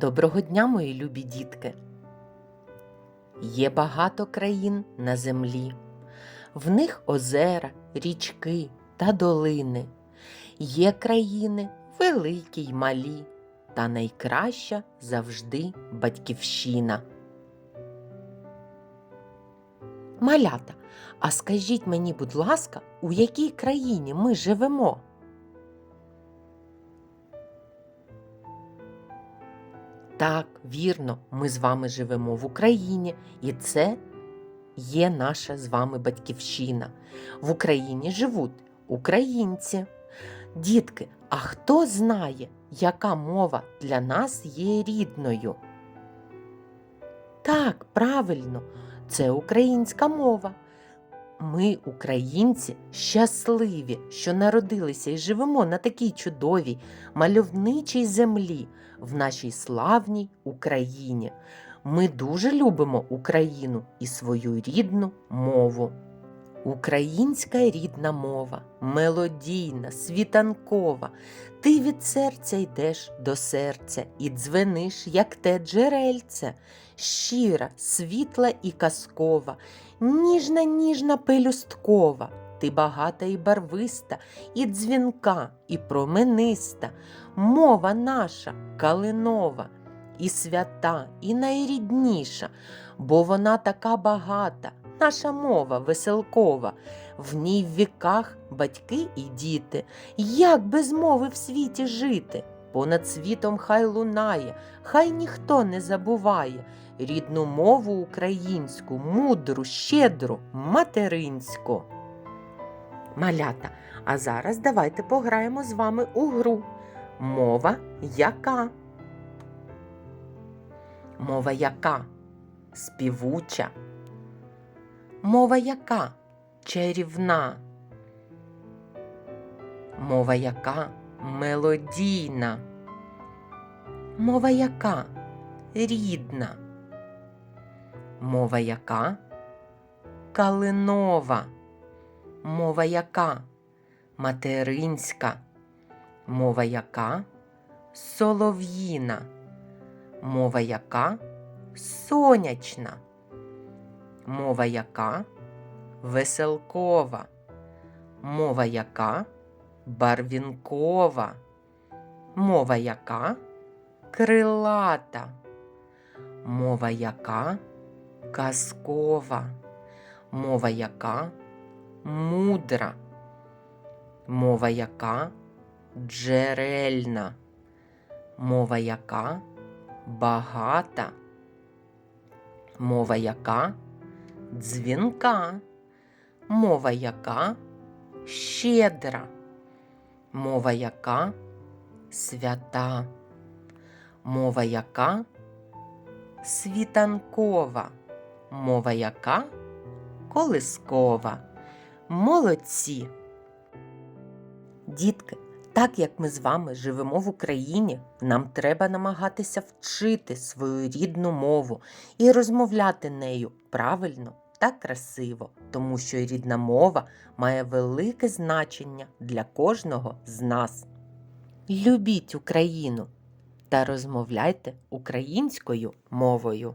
Доброго дня, мої любі дітки! Є багато країн на землі, в них озера, річки та долини. Є країни великі й малі, та найкраща завжди батьківщина. Малята, а скажіть мені, будь ласка, у якій країні ми живемо? Так, вірно, ми з вами живемо в Україні, і це є наша з вами батьківщина. В Україні живуть українці. Дітки, а хто знає, яка мова для нас є рідною? Так, правильно, це українська мова. Ми, українці, щасливі, що народилися і живемо на такій чудовій, мальовничій землі в нашій славній Україні. Ми дуже любимо Україну і свою рідну мову. Українська рідна мова, мелодійна, світанкова. Ти від серця йдеш до серця і дзвениш, як те джерельце, щира, світла і казкова, ніжна, ніжна пелюсткова. Ти багата і барвиста, і дзвінка, і промениста, мова наша калинова, і свята, і найрідніша, бо вона така багата, наша мова веселкова, в ній в віках батьки і діти. Як без мови в світі жити? Понад світом хай лунає, хай ніхто не забуває рідну мову українську, мудру, щедру, материнську. Малята, а зараз давайте пограємо з вами у гру. Мова яка? Мова яка? Співуча. Мова яка? Чарівна. Мова яка? Мелодійна. Мова яка? Рідна. Мова яка? Калинова. Мова яка? Материнська. Мова яка? Солов'їна. Мова яка? Сонячна. Мова яка? Веселкова. Мова яка? Барвінкова. Мова яка? Крилата. Мова яка? Казкова. Мова яка? Мудра. Мова яка? Джерельна. Мова яка? Багата. Мова яка? Дзвінка. Мова яка? Щедра. Мова яка? Свята. Мова яка? Світанкова. Мова яка? Колискова. Молодці. Дітки, так як ми з вами живемо в Україні, нам треба намагатися вчити свою рідну мову і розмовляти нею правильно та красиво, тому що рідна мова має велике значення для кожного з нас. Любіть Україну та розмовляйте українською мовою.